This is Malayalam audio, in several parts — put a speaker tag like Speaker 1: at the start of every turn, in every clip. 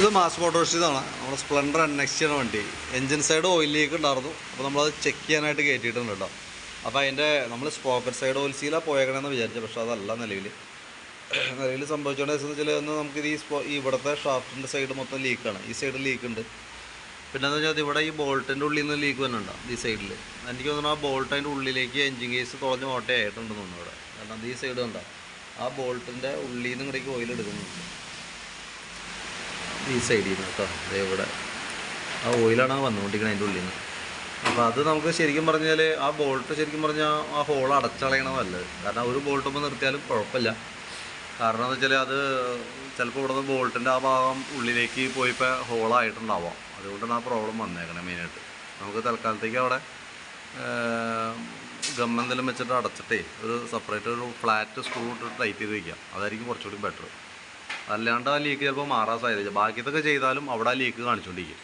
Speaker 1: ഇത് മാസ് മോട്ടോഴ്സ് ഇതാണ്. നമ്മുടെ സ്പ്ലെൻഡർ നെക്സ്റ്റ് വണ്ടി. എൻജിൻ സൈഡ് ഓയിൽ ലീക്ക് ഉണ്ടായിരുന്നു. അപ്പോൾ നമ്മളത് ചെക്ക് ചെയ്യാനായിട്ട് കയറ്റിയിട്ടുണ്ട് കേട്ടോ. അപ്പോൾ അതിന്റെ നമ്മൾ സ്പോക്കറ്റ് സൈഡ് ഓയിൽ സീലാണ് പോയേക്കണമെന്ന് വിചാരിച്ചു. പക്ഷേ അതല്ല നിലവിൽ. നിലവിൽ സംഭവിച്ചോണ്ട് വെച്ചാൽ ഒന്ന് നമുക്ക് ഈ സ്പോ ഇവിടുത്തെ ഷാഫ്റ്റിന്റെ സൈഡ് മൊത്തം ലീക്കാണ് ഈ സൈഡ് ലീക്ക് ഉണ്ട്. പിന്നെ എന്താ വെച്ചാൽ ഇവിടെ ഈ ബോൾട്ടിന്റെ ഉള്ളിൽ നിന്ന് ലീക്ക് വന്നിട്ടുണ്ടോ ഈ സൈഡിൽ എനിക്ക് തോന്നുന്നു ആ ബോൾട്ടിന്റെ ഉള്ളിലേക്ക് എൻജിൻ കേസ് തുളഞ്ഞ് ഓട്ടയായിട്ടുണ്ടെന്ന് തോന്നുന്നു ഇവിടെ. കാരണം ഈ സൈഡ് കണ്ടോ? ആ ബോൾട്ടിന്റെ ഉള്ളിൽ നിന്ന് ഇങ്ങടേക്ക് ഓയിൽ എടുക്കുന്നുണ്ട്. ഈ സൈഡിൽ നിന്ന് കേട്ടോ ദേ ഇവിടെ. ആ ഓയിലാണ് വന്നുകൊണ്ടിരിക്കുന്നത് അതിന്റെ ഉള്ളിൽ നിന്ന്. അപ്പോൾ അത് നമുക്ക് ശരിക്കും പറഞ്ഞാൽ ആ ബോൾട്ട് ശരിക്കും പറഞ്ഞാൽ ആ ഹോൾ അടച്ചളയണം നല്ലത്. കാരണം ഒരു ബോൾട്ട് ഇപ്പോൾ നിർത്തിയാലും കുഴപ്പമില്ല. കാരണം എന്ന് വെച്ചാൽ അത് ചിലപ്പോൾ ഇവിടെ നിന്ന് ബോൾട്ടിന്റെ ആ ഭാഗം ഉള്ളിലേക്ക് പോയിപ്പോൾ ഹോളായിട്ടുണ്ടാവാം അതുകൊണ്ടാണ് ആ പ്രോബ്ലം വന്നേക്കണേ മെയിനായിട്ട് നമുക്ക് തൽക്കാലത്തേക്ക് അവിടെ ഗമ്മെന്തെങ്കിലും വെച്ചിട്ട് അടച്ചിട്ടേ ഒരു സെപ്പറേറ്റ് ഒരു ഫ്ലാറ്റ് സ്ക്രൂ ഇട്ടിട്ട് ടൈറ്റ് ചെയ്ത് വയ്ക്കാം അതായിരിക്കും കുറച്ചുകൂടി ബെറ്റർ അല്ലാണ്ട് ആ ലീക്ക് ചിലപ്പോൾ മാറാൻ സാധ്യത ബാക്കിയതൊക്കെ ചെയ്താലും അവിടെ ആ ലീക്ക് കാണിച്ചുകൊണ്ടിരിക്കും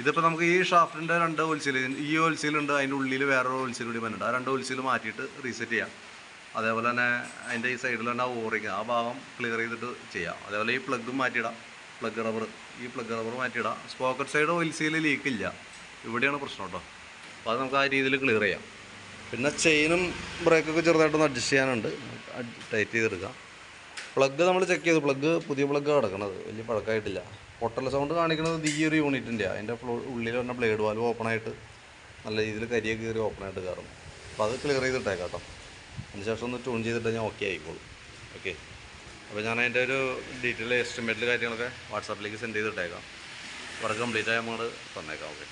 Speaker 1: ഇതിപ്പോൾ നമുക്ക് ഈ ഷാഫ്റ്റിന്റെ രണ്ട് ഹോൾസെയിൽ ഈ ഹോൾസെയിലുണ്ട് അതിന്റെ ഉള്ളിൽ വേറൊരു ഹോൾസെയിൽ കൂടി വന്നിട്ടുണ്ട്. ആ രണ്ട് ഹോൾസെയിൽ മാറ്റിയിട്ട് റീസെറ്റ് ചെയ്യാം. അതേപോലെ തന്നെ അതിന്റെ ഈ സൈഡിൽ തന്നെ ഓറിങ് ആ ഭാഗം ക്ലിയർ ചെയ്തിട്ട് ചെയ്യാം. അതേപോലെ ഈ പ്ലഗും മാറ്റിയിടാം. പ്ലഗ് റബ്ബർ ഈ plug rubber മാറ്റിയിടാം. Sprocket side oil seal leak ഇല്ല. ഇവിടെയാണ് പ്രശ്നം കേട്ടോ അപ്പോൾ അത് നമുക്ക് ആ രീതിയിൽ ക്ലിയർ ചെയ്യാം. പിന്നെ ചെയിനും ബ്രേക്കൊക്കെ ചെറുതായിട്ടൊന്ന് അഡ്ജസ്റ്റ് ചെയ്യാനുണ്ട്. ടൈറ്റ് ചെയ്തെടുക്കാം. പ്ലഗ് നമ്മൾ ചെക്ക് ചെയ്തു. പ്ലഗ് പുതിയ പ്ലഗ് കിടക്കണത്. വലിയ പഴക്കമായിട്ടില്ല പൊട്ടൽ സൗണ്ട് കാണിക്കുന്നത് ഈ ഒരു യൂണിറ്റിന്റെ അതിന്റെ ഉള്ളിൽ തന്നെ ബ്ലേഡ് വാൽവ് ഓപ്പണായിട്ട് നല്ല രീതിയിൽ കരിയൊക്കെ കയറി ഓപ്പണായിട്ട് കയറും. അപ്പോൾ അത് ക്ലിയർ ചെയ്തിട്ടേക്കാം കേട്ടോ അതിന് ശേഷം ഒന്ന് ട്യൂൺ ചെയ്തിട്ട് ഞാൻ ഓക്കെ ആയിക്കോളും. ഓക്കെ അപ്പോൾ ഞാൻ അതിന്റെ ഒരു ഡീറ്റെയിൽ എസ്റ്റിമേറ്റിൽ കാര്യങ്ങളൊക്കെ വാട്സാപ്പിലേക്ക് സെൻഡ് ചെയ്തിട്ടേക്കാം. വർക്ക് കംപ്ലീറ്റ് ആയി നമ്മൾ തന്നേക്കാം. ഓക്കെ